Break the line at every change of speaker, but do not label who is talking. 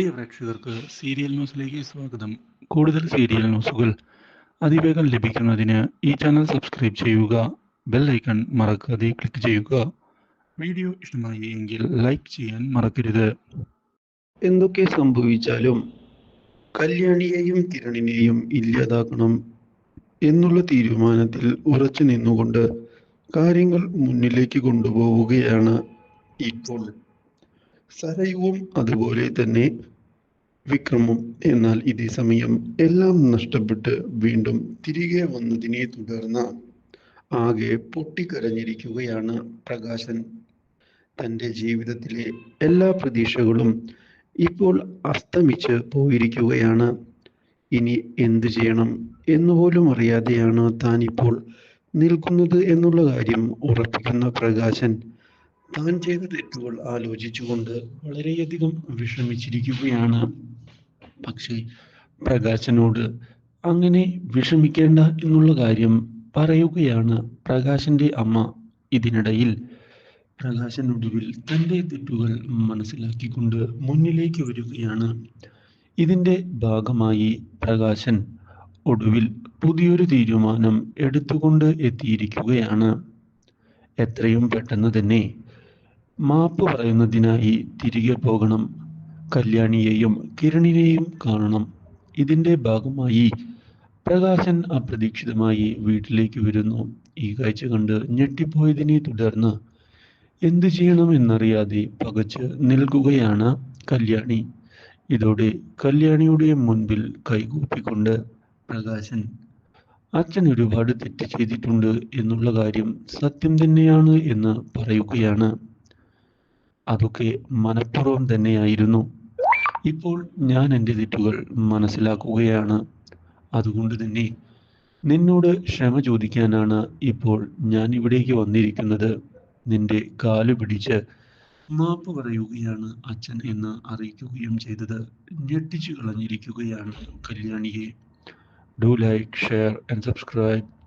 പ്രിയ പ്രേക്ഷകർക്ക് സീരിയൽ ന്യൂസിലേക്ക് സ്വാഗതം. കൂടുതൽ സീരിയൽ ന്യൂസുകൾ അതിവേഗം ലഭിക്കുന്നതിന് ഈ ചാനൽ സബ്സ്ക്രൈബ് ചെയ്യുക ബെൽ ഐക്കൺ മറക്കാതെ ക്ലിക്ക് ചെയ്യുക. വീഡിയോ ഇഷ്ടമായി എങ്കിൽ ലൈക്ക് ചെയ്യാൻ മറക്കരുത്.
എന്തൊക്കെ സംഭവിച്ചാലും കല്യാണിയെയും കിരണിനെയും ഇല്ലാതാക്കണം എന്നുള്ള തീരുമാനത്തിൽ ഉറച്ചു നിന്നുകൊണ്ട് കാര്യങ്ങൾ മുന്നിലേക്ക് കൊണ്ടുപോവുകയാണ് ഇപ്പോൾ. സരയുവും അതുപോലെ തന്നെ വിക്രമും. എന്നാൽ ഇതേ സമയം എല്ലാം നഷ്ടപ്പെട്ട് വീണ്ടും തിരികെ വന്നതിനെ തുടർന്ന് ആകെ പൊട്ടിക്കരഞ്ഞിരിക്കുകയാണ് പ്രകാശൻ. തന്റെ ജീവിതത്തിലെ എല്ലാ പ്രതീക്ഷകളും ഇപ്പോൾ അസ്തമിച്ച് പോയിരിക്കുകയാണ്. ഇനി എന്തു ചെയ്യണം എന്നുപോലും അറിയാതെയാണ് താൻ ഇപ്പോൾ നിൽക്കുന്നത് എന്നുള്ള കാര്യം ഉറപ്പിക്കുന്ന പ്രകാശൻ. താൻ ചെയ്ത തെറ്റുകൾ ആലോചിച്ചുകൊണ്ട് വളരെയധികം വിഷമിച്ചിരിക്കുകയാണ്. പക്ഷേ പ്രകാശനോട് അങ്ങനെ വിഷമിക്കേണ്ട എന്നുള്ള കാര്യം പറയുകയാണ് പ്രകാശന്റെ അമ്മ ഇതിനിടയിൽ. പ്രകാശൻ ഒടുവിൽ തന്റെ തെറ്റുകൾ മനസ്സിലാക്കിക്കൊണ്ട് മുന്നിലേക്ക് വരികയാണ്. ഇതിന്റെ ഭാഗമായി പ്രകാശൻ ഒടുവിൽ പുതിയൊരു തീരുമാനം എടുത്തുകൊണ്ട് എത്തിയിരിക്കുകയാണ്. എത്രയും പെട്ടെന്ന് തന്നെ മാപ്പ് പറയുന്നതിനായി തിരികെ പോകണം. കല്യാണിയെയും കിരണിനെയും കാണണം. ഇതിന്റെ ഭാഗമായി പ്രകാശൻ അപ്രതീക്ഷിതമായി വീട്ടിലേക്ക് വരുന്നു. ഈ കാഴ്ച കണ്ട് ഞെട്ടിപ്പോയതിനെ തുടർന്ന് എന്തു ചെയ്യണമെന്നറിയാതെ പകച്ച് നിൽക്കുകയാണ് കല്യാണി. ഇതോടെ കല്യാണിയുടെ മുൻപിൽ കൈകൂപ്പിക്കൊണ്ട് പ്രകാശൻ അച്ഛൻ ഒരുപാട് തെറ്റ് ചെയ്തിട്ടുണ്ട് എന്നുള്ള കാര്യം സത്യം തന്നെയാണ് എന്ന് പറയുകയാണ്. അതൊക്കെ മനഃപൂർവം തന്നെയായിരുന്നു. ഇപ്പോൾ ഞാൻ എന്റെ തെറ്റുകൾ മനസ്സിലാക്കുകയാണ്. അതുകൊണ്ട് തന്നെ നിന്നോട് ക്ഷമ ചോദിക്കാനാണ് ഇപ്പോൾ ഞാൻ ഇവിടേക്ക് വന്നിരിക്കുന്നത്. നിന്റെ കാൽ പിടിച്ച് മാപ്പ് പറയുകയാണ് അച്ഛൻ എന്ന് അറിയിക്കുകയും ചെയ്തത്. ഞെട്ടിച്ചു കളഞ്ഞിരിക്കുകയാണ് കല്യാണിയെ. Do like share and subscribe